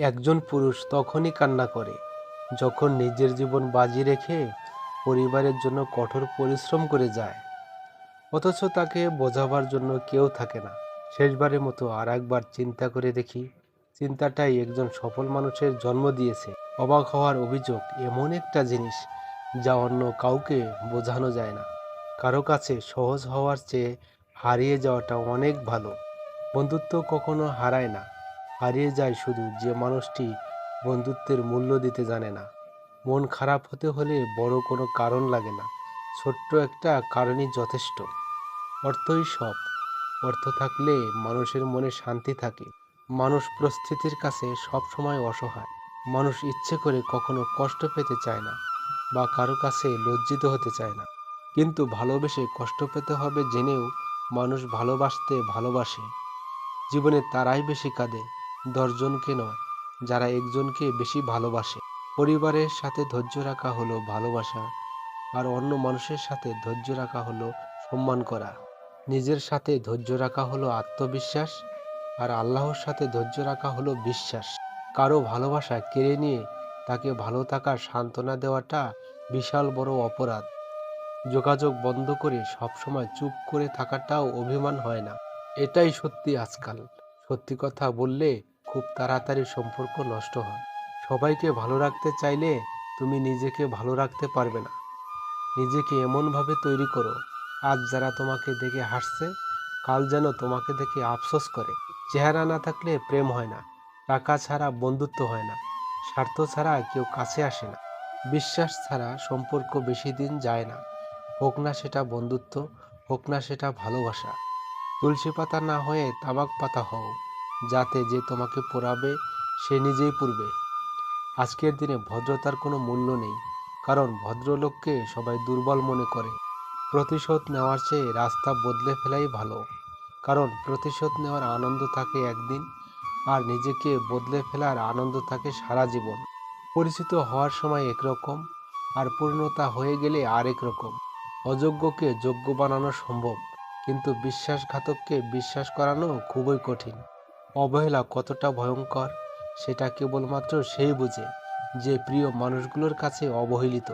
একজন পুরুষ তখনই কান্না করে, যখন নিজের জীবন বাজি রেখে পরিবারের জন্য কঠোর পরিশ্রম করে যায়। অথচ তাকে বোঝাবার জন্য কেউ থাকে না। শেষবারের মতো আর একবার চিন্তা করে দেখি, চিন্তাটাই একজন সফল মানুষের জন্ম দিয়েছে। অবাক হওয়ার অভিযোগ এমন একটা জিনিস যা অন্য কাউকে বোঝানো যায় না। কারও কাছে সহজ হওয়ার চেয়ে হারিয়ে যাওয়াটা অনেক ভালো। বন্ধুত্ব কখনো হারায় না। হারিয়ে যায় শুধু যে মানুষটি বন্ধুত্বের মূল্য দিতে জানে না। মন খারাপ হতে হলে বড় কোনো কারণ লাগে না। ছোট্ট একটা কারণই যথেষ্ট। অর্থই সব। অর্থ থাকলে মানুষের মনে শান্তি থাকে। মানুষ পরিস্থিতির কাছে সব সময় অসহায়। মানুষ ইচ্ছে করে কখনো কষ্ট পেতে চায় না বা কারও কাছে লজ্জিত হতে চায় না। কিন্তু ভালোবেসে কষ্ট পেতে হবে জেনেও মানুষ ভালোবাসতে ভালোবাসে। জীবনে তারাই বেশি কাঁদে। দশজনকে নয়, যারা একজনকে বেশি ভালোবাসে। পরিবারের সাথে ধৈর্য রাখা হলো ভালোবাসা, আর অন্য মানুষের সাথে ধৈর্য রাখা হলো সম্মান করা। নিজের সাথে ধৈর্য রাখা হলো আত্মবিশ্বাস, আর আল্লাহর সাথে ধৈর্য রাখা হলো বিশ্বাস। কারও ভালোবাসা কেড়ে নিয়ে তাকে ভালো থাকার সান্ত্বনা দেওয়াটা বিশাল বড় অপরাধ। যোগাযোগ বন্ধ করে সবসময় চুপ করে থাকাটাও অভিমান হয় না। এটাই সত্যি আজকাল। সত্যি কথা বললে খুব তাড়াতাড়ি সম্পর্ক নষ্ট হয়। সবাইকে ভালো রাখতে চাইলে তুমি নিজেকে ভালো রাখতে পারবে না। নিজেকে এমনভাবে তৈরি করো, আজ যারা তোমাকে দেখে হাসছে, কাল যেন তোমাকে দেখে আফসোস করে। চেহারা না থাকলে প্রেম হয় না, টাকা ছাড়া বন্ধুত্ব হয় না, স্বার্থ ছাড়া কেউ কাছে আসে না। বিশ্বাস ছাড়া সম্পর্ক বেশি দিন যায় না। হোক না সেটা বন্ধুত্ব, হোক না সেটা ভালোবাসা। তুলসী পাতা না হয়ে তামাক পাতা হও। যাতে যে তোমাকে পোড়াবে, সে নিজেই পুড়বে। আজকের দিনে ভদ্রতার কোনো মূল্য নেই, কারণ ভদ্রলোককে সবাই দুর্বল মনে করে। প্রতিশোধ নেওয়ার চেয়ে রাস্তা বদলে ফেলাই ভালো, কারণ প্রতিশোধ নেওয়ার আনন্দ থাকে একদিন, আর নিজেকে বদলে ফেলার আনন্দ থাকে সারা জীবন। পরিচিত হওয়ার সময় একরকম, আর পূর্ণতা হয়ে গেলে আরেক রকম। অযোগ্যকে যোগ্য বানানো সম্ভব, কিন্তু বিশ্বাসঘাতককে বিশ্বাস করানো খুবই কঠিন। অবহেলা কতটা ভয়ঙ্কর, সেটা কেবলমাত্র সেই বুঝে যে প্রিয় মানুষগুলোর কাছে অবহেলিত।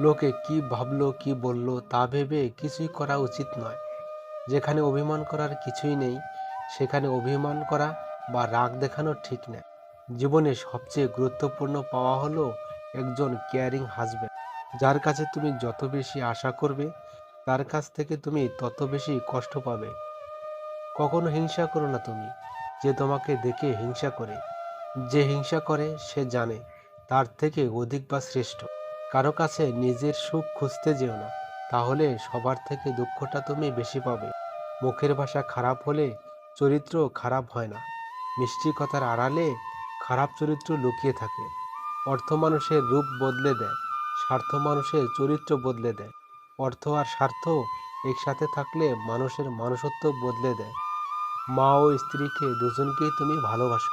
লোকে কি ভাবলো, কি বলল, তা ভেবে কিছুই করা উচিত নয়। যেখানে অভিমান করার কিছুই নেই, সেখানে অভিমান করা বা রাগ দেখানো ঠিক না। জীবনে সবচেয়ে গুরুত্বপূর্ণ পাওয়া হলো একজন কেয়ারিং হাজব্যান্ড যার কাছে তুমি যত বেশি আশা করবে, তার কাছ থেকে তুমি তত বেশি কষ্ট পাবে। কখনো হিংসা করো না তুমি। যে তোমাকে দেখে হিংসা করে। যে হিংসা করে, সে জানে, তার থেকে অধিক বা শ্রেষ্ঠ। কারও কাছে নিজের সুখ খুঁজতে যেও না, তাহলে সবার থেকে দুঃখটা তুমি বেশি পাবে। মুখের ভাষা খারাপ হলে চরিত্র খারাপ হয় না। মিষ্টি কথার আড়ালে খারাপ চরিত্র লুকিয়ে থাকে। অর্থ মানুষের রূপ বদলে দেয়, স্বার্থ মানুষের চরিত্র বদলে দেয়। অর্থ আর স্বার্থ একসাথে থাকলে মানুষের মানুষত্ব বদলে দেয়। মা ও স্ত্রীকে দুজনকেই তুমি ভালোবাসো